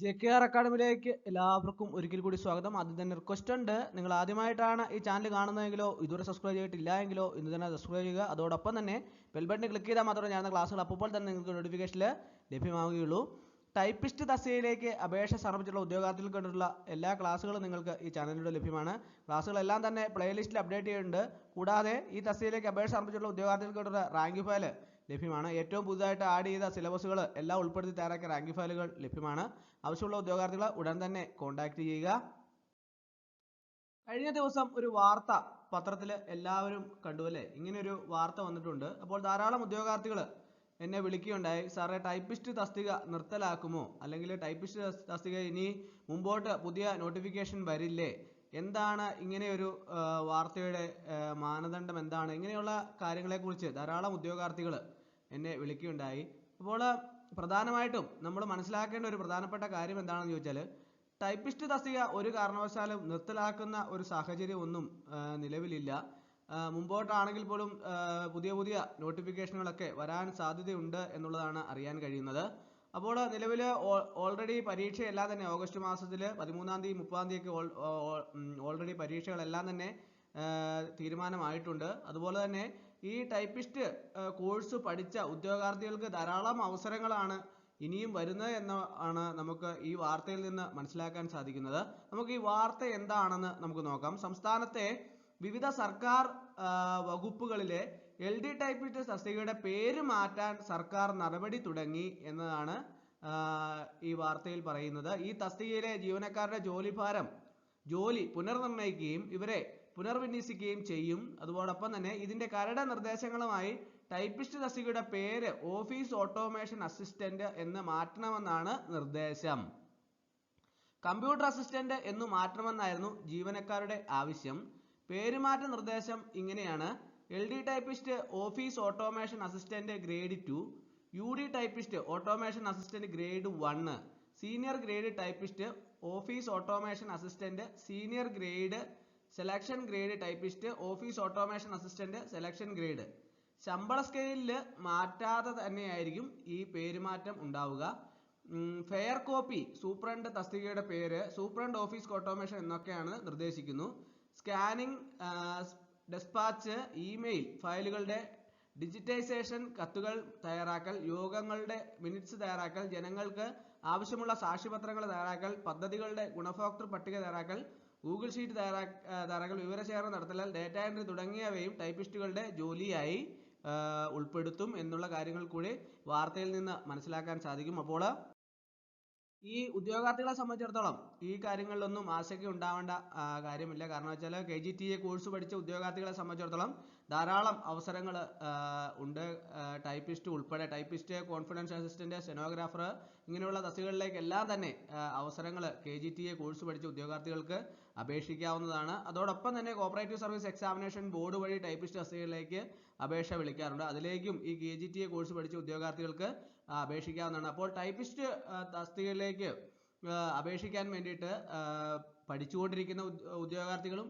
J K R അക്കാഡമിയിലേക്ക് എല്ലാവർക്കും ഒരിക്കൽ കൂടി സ്വാഗതം. ആദ്യം തന്നെ റിക്വസ്റ്റ് ഉണ്ട്. നിങ്ങൾ ആദ്യമായിട്ടാണ് ഈ ചാനൽ കാണുന്നതെങ്കിലോ ഇതുവരെ സബ്സ്ക്രൈബ് ചെയ്തിട്ടില്ല എങ്കിലോ ഇന്ന് തന്നെ സബ്സ്ക്രൈബ് ചെയ്യുക. അതോടൊപ്പം തന്നെ ബെൽ ബട്ടൺ ക്ലിക്ക് ചെയ്താൽ മാത്രമേ ഞാൻ ക്ലാസ്സുകൾ അപ്പോൾ തന്നെ നിങ്ങൾക്ക് നോട്ടിഫിക്കേഷനിൽ ലഭ്യമാവുകയുള്ളൂ. ടൈപ്പിസ്റ്റ് തസ്തികയിലേക്ക് അപേക്ഷ സമർപ്പിച്ചുള്ള ഉദ്യോഗാർത്ഥികൾ കണ്ടിട്ടുള്ള എല്ലാ ക്ലാസ്സുകളും നിങ്ങൾക്ക് ഈ ചാനലിലൂടെ ലഭ്യമാണ്. ക്ലാസ്സുകളെല്ലാം തന്നെ പ്ലേലിസ്റ്റിൽ അപ്ഡേറ്റ് ചെയ്യുന്നുണ്ട് കൂടാതെ ഈ തസ്തികയിലേക്ക് അപേക്ഷ സമർപ്പിച്ചുള്ള ഉദ്യോഗാർത്ഥികൾ കണ്ടിട്ടുള്ള റാങ്ക് ഫയൽ ലഭ്യമാണ്. ഏറ്റവും പുതുതായിട്ട് ആഡ് ചെയ്ത സിലബസുകൾ എല്ലാം ഉൾപ്പെടുത്തി തയ്യാറാക്കിയ റാങ്ക് ഫയലുകൾ ലഭ്യമാണ്. ആവശ്യമുള്ള ഉദ്യോഗാർത്ഥികളെ ഉടൻ തന്നെ കോൺടാക്ട് ചെയ്യുക. കഴിഞ്ഞ ദിവസം ഒരു വാർത്ത പത്രത്തിൽ എല്ലാവരും കണ്ടു അല്ലേ? ഇങ്ങനെയൊരു വാർത്ത വന്നിട്ടുണ്ട്. അപ്പോൾ ധാരാളം ഉദ്യോഗാർത്ഥികൾ എന്നെ വിളിക്കുകയുണ്ടായി. സാറേ ടൈപ്പിസ്റ്റ് തസ്തിക നിർത്തലാക്കുമോ? അല്ലെങ്കിൽ ടൈപ്പിസ്റ്റ് തസ്തിക ഇനി മുമ്പോട്ട് പുതിയ നോട്ടിഫിക്കേഷൻ വരില്ലേ? എന്താണ് ഇങ്ങനെയൊരു വാർത്തയുടെ മാനദണ്ഡം എന്താണ്? ഇങ്ങനെയുള്ള കാര്യങ്ങളെക്കുറിച്ച് ധാരാളം ഉദ്യോഗാർത്ഥികൾ എന്നെ വിളിക്കുകയുണ്ടായി. അപ്പോൾ പ്രധാനമായിട്ടും നമ്മൾ മനസ്സിലാക്കേണ്ട ഒരു പ്രധാനപ്പെട്ട കാര്യം എന്താണെന്ന് ചോദിച്ചാൽ ടൈപ്പിസ്റ്റ് തസ്തിക ഒരു കാരണവശാലും നിർത്തലാക്കുന്ന ഒരു സാഹചര്യം ഒന്നും നിലവിലില്ല. മുമ്പോട്ടാണെങ്കിൽ പോലും പുതിയ പുതിയ നോട്ടിഫിക്കേഷനുകളൊക്കെ വരാൻ സാധ്യതയുണ്ട് എന്നുള്ളതാണ് അറിയാൻ കഴിയുന്നത്. അപ്പോൾ നിലവിൽ ഓൾറെഡി പരീക്ഷയെല്ലാം തന്നെ ഓഗസ്റ്റ് മാസത്തിൽ പതിമൂന്നാം തീയതി മുപ്പതാം തീയതി ഓൾറെഡി പരീക്ഷകളെല്ലാം തന്നെ തീരുമാനമായിട്ടുണ്ട്. അതുപോലെ തന്നെ ഈ ടൈപ്പിസ്റ്റ് കോഴ്സ് പഠിച്ച ഉദ്യോഗാർത്ഥികൾക്ക് ധാരാളം അവസരങ്ങളാണ് ഇനിയും വരുന്നത് എന്ന് ആണ് നമുക്ക് ഈ വാർത്തയിൽ നിന്ന് മനസ്സിലാക്കാൻ സാധിക്കുന്നത്. നമുക്ക് ഈ വാർത്ത എന്താണെന്ന് നമുക്ക് നോക്കാം. സംസ്ഥാനത്തെ വിവിധ സർക്കാർ വകുപ്പുകളിലെ എൽ ഡി ടൈപ്പിസ്റ്റ് തസ്തികയുടെ പേര് മാറ്റാൻ സർക്കാർ നടപടി തുടങ്ങി എന്നതാണ് ഈ വാർത്തയിൽ പറയുന്നത്. ഈ തസ്തികയിലെ ജീവനക്കാരുടെ ജോലിഭാരം ജോലി പുനർനിർണയിക്കുകയും ഇവരെ പുനർവിന്യസിക്കുകയും ചെയ്യും. അതോടൊപ്പം തന്നെ ഇതിന്റെ കരട് നിർദ്ദേശങ്ങളുമായി ടൈപ്പിസ്റ്റ് തസ്തികയുടെ പേര് ഓഫീസ് ഓട്ടോമേഷൻ അസിസ്റ്റന്റ് എന്ന് മാറ്റണമെന്നാണ് നിർദ്ദേശം. കമ്പ്യൂട്ടർ അസിസ്റ്റന്റ് എന്ന് മാറ്റണമെന്നായിരുന്നു ജീവനക്കാരുടെ ആവശ്യം. പേരുമാറ്റ നിർദ്ദേശം ഇങ്ങനെയാണ്. L D typist office automation assistant grade two U D typist automation assistant grade one senior grade typist office automation assistant senior grade selection grade typist office automation assistant selection grade ശമ്പള സ്കെയിലിൽ മാറ്റാതെ തന്നെയായിരിക്കും ഈ പേരുമാറ്റം ഉണ്ടാവുക. Fair copy superintendent തസ്തികയുടെ പേര് superintendent office automation എന്നൊക്കെയാണ് നിർദ്ദേശിക്കുന്നു. Scanning dispatch email ഫയലുകളുടെ ഡിജിറ്റൈസേഷൻ കത്തുകൾ തയ്യാറാക്കൽ യോഗങ്ങളുടെ മിനിറ്റ്സ് തയ്യാറാക്കൽ ജനങ്ങൾക്ക് ആവശ്യമുള്ള സാക്ഷ്യപത്രങ്ങൾ തയ്യാറാക്കൽ പദ്ധതികളുടെ ഗുണഭോക്തൃ പട്ടിക തയ്യാറാക്കൽ ഗൂഗിൾ ഷീറ്റ് തയ്യാറാ വിവരശേഖരണം നടത്തലാൽ ഡേറ്റ എൻട്രി തുടങ്ങിയവയും ടൈപ്പിസ്റ്റുകളുടെ ജോലിയായി ഉൾപ്പെടുത്തും എന്നുള്ള കാര്യങ്ങൾ കൂടി വാർത്തയിൽ നിന്ന് മനസ്സിലാക്കാൻ സാധിക്കും. അപ്പോൾ ഈ ഉദ്യോഗാർത്ഥികളെ സംബന്ധിച്ചിടത്തോളം ഈ കാര്യങ്ങളിലൊന്നും ആശങ്ക ഉണ്ടാവേണ്ട കാര്യമില്ല. കാരണം വെച്ചാൽ K G T A course പഠിച്ച ഉദ്യോഗാർത്ഥികളെ സംബന്ധിച്ചിടത്തോളം ധാരാളം അവസരങ്ങൾ ഉണ്ട്. ടൈപ്പിസ്റ്റ് ഉൾപ്പെടെ. ടൈപ്പിസ്റ്റ് കോൺഫിഡൻസ് അസിസ്റ്റന്റ് സെനോഗ്രാഫർ ഇങ്ങനെയുള്ള തസ്തികകളിലേക്ക് എല്ലാം തന്നെ അവസരങ്ങൾ K G T A course പഠിച്ച ഉദ്യോഗാർത്ഥികൾക്ക് അപേക്ഷിക്കാവുന്നതാണ്. അതോടൊപ്പം തന്നെ കോപ്പറേറ്റീവ് സർവീസ് എക്സാമിനേഷൻ ബോർഡ് വഴി ടൈപ്പിസ്റ്റ് തസ്തികകളിലേക്ക് അപേക്ഷ വിളിക്കാറുണ്ട്. അതിലേക്കും ഈ K G T A course പഠിച്ച ഉദ്യോഗാർത്ഥികൾക്ക് അപേക്ഷിക്കാവുന്നതാണ്. അപ്പോൾ ടൈപ്പിസ്റ്റ് തസ്തികയിലേക്ക് അപേക്ഷിക്കാൻ വേണ്ടിയിട്ട് പഠിച്ചുകൊണ്ടിരിക്കുന്ന ഉദ്യോഗാർത്ഥികളും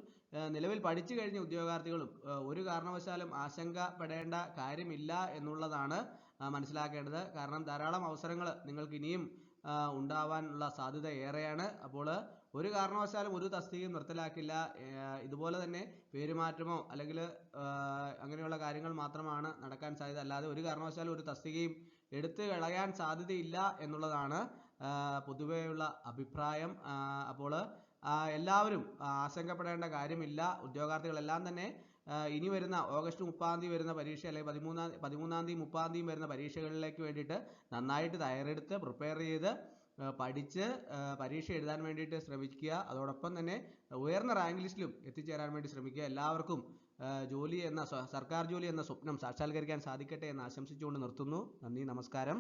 നിലവിൽ പഠിച്ചു കഴിഞ്ഞ ഉദ്യോഗാർത്ഥികളും ഒരു കാരണവശാലും ആശങ്കപ്പെടേണ്ട കാര്യമില്ല എന്നുള്ളതാണ് മനസ്സിലാക്കേണ്ടത്. കാരണം ധാരാളം അവസരങ്ങൾ നിങ്ങൾക്ക് ഇനിയും ഉണ്ടാവാനുള്ള സാധ്യത ഏറെയാണ്. അപ്പോൾ ഒരു കാരണവശാലും ഒരു തസ്തികയും നിർത്തലാക്കില്ല. ഇതുപോലെ തന്നെ പേരുമാറ്റമോ അല്ലെങ്കിൽ അങ്ങനെയുള്ള കാര്യങ്ങൾ മാത്രമാണ് നടക്കാൻ സാധ്യത. അല്ലാതെ ഒരു കാരണവശാലും ഒരു തസ്തികയും എടുത്തു കളയാൻ സാധ്യതയില്ല എന്നുള്ളതാണ് പൊതുവെയുള്ള അഭിപ്രായം. അപ്പോൾ എല്ലാവരും ആശങ്കപ്പെടേണ്ട കാര്യമില്ല. ഉദ്യോഗാർത്ഥികളെല്ലാം തന്നെ ഇനി വരുന്ന ഓഗസ്റ്റ് മുപ്പതാം തീയതി വരുന്ന പരീക്ഷ അല്ലെങ്കിൽ പതിമൂന്നാം പതിമൂന്നാം തീയതി മുപ്പതാം തീയതി വരുന്ന പരീക്ഷകളിലേക്ക് വേണ്ടിയിട്ട് നന്നായിട്ട് തയ്യാറെടുത്ത് പ്രിപ്പയർ ചെയ്ത് പഠിച്ച് പരീക്ഷ എഴുതാൻ വേണ്ടിയിട്ട് ശ്രമിക്കുക. അതോടൊപ്പം തന്നെ ഉയർന്ന റാങ്ക് ലിസ്റ്റിലും എത്തിച്ചേരാൻ വേണ്ടി ശ്രമിക്കുക. എല്ലാവർക്കും ജോലി എന്ന സർക്കാർ ജോലി എന്ന സ്വപ്നം സാക്ഷാത്കരിക്കാൻ സാധിക്കട്ടെ എന്ന് ആശംസിച്ചുകൊണ്ട് നിർത്തുന്നു. നന്ദി നമസ്കാരം.